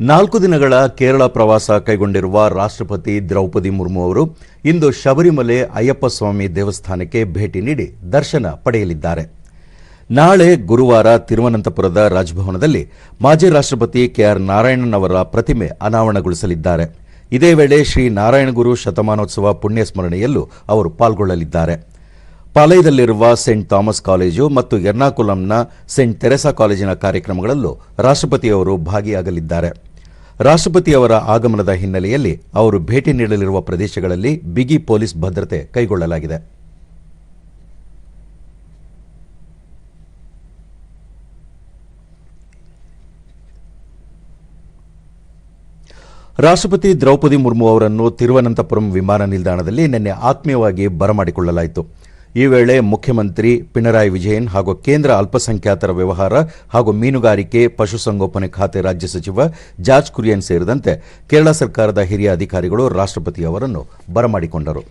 ನಾಲ್ಕು ದಿನಗಳ ಕೇರಳ ಪ್ರವಾಸ ಕೈಗೊಂಡಿರುವ ರಾಷ್ಟ್ರಪತಿ ದ್ರೌಪದಿ ಮುರ್ಮು ಅವರು ಇಂದು ಶಬರಿಮಲೆ ಅಯ್ಯಪ್ಪ ಸ್ವಾಮಿ ದೇವಸ್ಥಾನಕ್ಕೆ ಭೇಟಿ ನೀಡಿ ದರ್ಶನ ಪಡೆಯಲಿದ್ದಾರೆ. ನಾಳೆ ಗುರುವಾರ ತಿರುವನಂತಪುರದ ರಾಜಭವನದಲ್ಲಿ ಮಾಜಿ ರಾಷ್ಟ್ರಪತಿ ಕೆಆರ್ ನಾರಾಯಣನ್ ಅವರ ಪ್ರತಿಮೆ ಅನಾವರಣಗೊಳಿಸಲಿದ್ದಾರೆ. ಇದೇ ವೇಳೆ ಶ್ರೀ ನಾರಾಯಣಗುರು ಶತಮಾನೋತ್ಸವ ಪುಣ್ಯ ಸ್ಮರಣೆಯಲ್ಲೂ ಅವರು ಪಾಲ್ಗೊಳ್ಳಲಿದ್ದಾರೆ. ಪಾಲಯದಲ್ಲಿರುವ ಸೆಂಟ್ ಥಾಮಸ್ ಕಾಲೇಜು ಮತ್ತು ಎರ್ನಾಕುಲಂನ ಸೆಂಟ್ ತೆರೆಸಾ ಕಾಲೇಜಿನ ಕಾರ್ಯಕ್ರಮಗಳಲ್ಲೂ ರಾಷ್ಟ್ರಪತಿಯವರು ಭಾಗಿಯಾಗಲಿದ್ದಾರೆ. ರಾಷ್ಟ್ರಪತಿಯವರ ಆಗಮನದ ಹಿನ್ನೆಲೆಯಲ್ಲಿ ಅವರು ಭೇಟಿ ನೀಡಲಿರುವ ಪ್ರದೇಶಗಳಲ್ಲಿ ಬಿಗಿ ಪೊಲೀಸ್ ಭದ್ರತೆ ಕೈಗೊಳ್ಳಲಾಗಿದೆ. ರಾಷ್ಟ್ರಪತಿ ದ್ರೌಪದಿ ಮುರ್ಮು ಅವರನ್ನು ತಿರುವನಂತಪುರಂ ವಿಮಾನ ನಿಲ್ದಾಣದಲ್ಲಿ ನಿನ್ನೆ ಆತ್ಮೀಯವಾಗಿ ಬರಮಾಡಿಕೊಳ್ಳಲಾಯಿತು. ಈ ವೇಳೆ ಮುಖ್ಯಮಂತ್ರಿ ಪಿಣರಾಯಿ ವಿಜಯನ್ ಹಾಗೂ ಕೇಂದ್ರ ಅಲ್ಪಸಂಖ್ಯಾತರ ವ್ಯವಹಾರ ಹಾಗೂ ಮೀನುಗಾರಿಕೆ, ಪಶುಸಂಗೋಪನೆ ಖಾತೆ ರಾಜ್ಯ ಸಚಿವ ಜಾರ್ಜ್ ಕುರಿಯನ್ ಸೇರಿದಂತೆ ಕೇರಳ ಸರ್ಕಾರದ ಹಿರಿಯ ಅಧಿಕಾರಿಗಳು ರಾಷ್ಟ್ರಪತಿ ಅವರನ್ನು ಬರಮಾಡಿಕೊಂಡರು.